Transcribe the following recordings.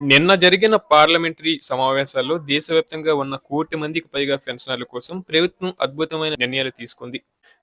నిన్న జరిగిన పార్లమెంటరీ సమావేశాల్లో దేశవ్యాప్తంగా ఉన్న కోటి మందికి పైగా పెన్షనర్ల కోసం ప్రభుత్వం అద్భుతమైన నిర్ణయాలు తీసుకుంది.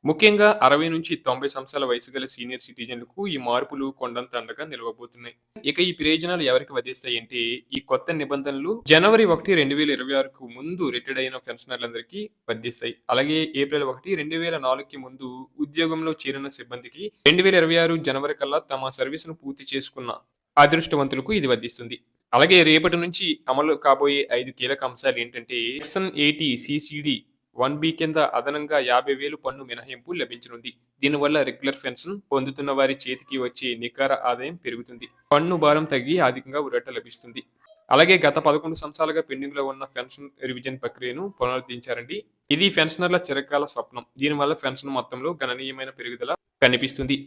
ముఖ్యంగా అరవై నుంచి తొంభై సంవత్సరాల వయసు గల సీనియర్ సిటిజన్లకు ఈ మార్పులు కొండంత అండగా నిలవబోతున్నాయి. ఇక ఈ ప్రయోజనాలు ఎవరికి వధిస్తాయంటే ఈ కొత్త నిబంధనలు జనవరి ఒకటి రెండు వేల ఇరవై ఆరుకు ముందు రిటైర్డ్ అయిన పెన్షనర్లందరికీ వర్ధిస్తాయి అలాగే ఏప్రిల్ ఒకటి రెండు వేల నాలుగుకి ముందు ఉద్యోగంలో చేరిన సిబ్బందికి రెండు వేల ఇరవై ఆరు జనవరి కల్లా తమ సర్వీసును పూర్తి చేసుకున్న అదృష్టవంతులకు ఇది వర్ధిస్తుంది అలాగే రేపటి నుంచి అమలు కాబోయే ఐదు కీలక అంశాలు ఏంటంటే section eighty CCD one B కింద అదనంగా యాభై వేలు పన్ను మినహాయింపు లభించనుంది. దీనివల్ల రెగ్యులర్ పెన్షన్ పొందుతున్న వారి చేతికి వచ్చే నికార ఆదాయం పెరుగుతుంది. పన్ను భారం తగ్గి అధికంగా ఉరట లభిస్తుంది. అలాగే గత పదకొండు సంవత్సరాలుగా పెండింగ్లో ఉన్న పెన్షన్ రివిజన్ ప్రక్రియను పునరుద్ధరించారండి. ఇది పెన్షనర్ల చిరకాల స్వప్నం. దీనివల్ల పెన్షన్ మొత్తంలో గణనీయమైన పెరుగుదల కనిపిస్తుంది.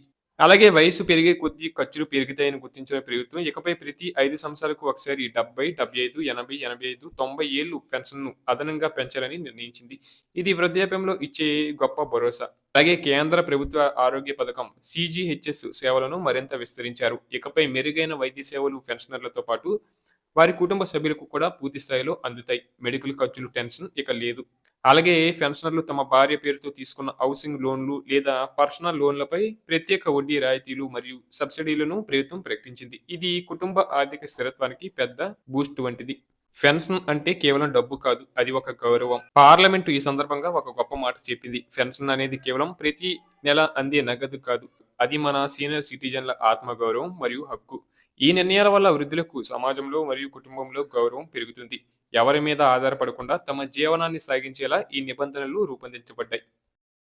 అలాగే వయసు పెరిగే కొద్దీ ఖర్చులు పెరుగుతాయని గుర్తించిన ప్రభుత్వం ఇకపై ప్రతి ఐదు సంవత్సరాలకు ఒకసారి డెబ్బై డెబ్బై ఐదు ఎనభై ఎనభై ఐదు తొంభై ఏళ్ళు పెన్షన్ను అదనంగా పెంచాలని నిర్ణయించింది. ఇది వృద్ధాప్యంలో ఇచ్చే గొప్ప భరోసా. అలాగే కేంద్ర ప్రభుత్వ ఆరోగ్య పథకం సిజిహెచ్ఎస్ సేవలను మరింత విస్తరించారు. ఇకపై మెరుగైన వైద్య సేవలు పెన్షనర్లతో పాటు వారి కుటుంబ సభ్యులకు కూడా పూర్తి స్థాయిలో అందుతాయి. మెడికల్ ఖర్చులు టెన్షన్ ఇక లేదు. అలాగే పెన్షనర్లు తమ భార్య పేరుతో తీసుకున్న హౌసింగ్ లోన్లు లేదా పర్సనల్ లోన్లపై ప్రత్యేక వడ్డీ రాయితీలు మరియు సబ్సిడీలను ప్రభుత్వం ప్రకటించింది. ఇది కుటుంబ ఆర్థిక స్థిరత్వానికి పెద్ద బూస్ట్ వంటిది. పెన్షన్ అంటే కేవలం డబ్బు కాదు అది ఒక గౌరవం. పార్లమెంటు ఈ సందర్భంగా ఒక గొప్ప మాట చెప్పింది. పెన్షన్ అనేది కేవలం ప్రతి నెల అందే నగదు కాదు అది మన సీనియర్ సిటిజన్ల ఆత్మగౌరవం మరియు హక్కు. ఈ నిర్ణయాల వల్ల వృద్ధులకు సమాజంలో మరియు కుటుంబంలో గౌరవం పెరుగుతుంది. ఎవరి మీద ఆధారపడకుండా తమ జీవనాన్ని సాగించేలా ఈ నిబంధనలు రూపొందించబడ్డాయి.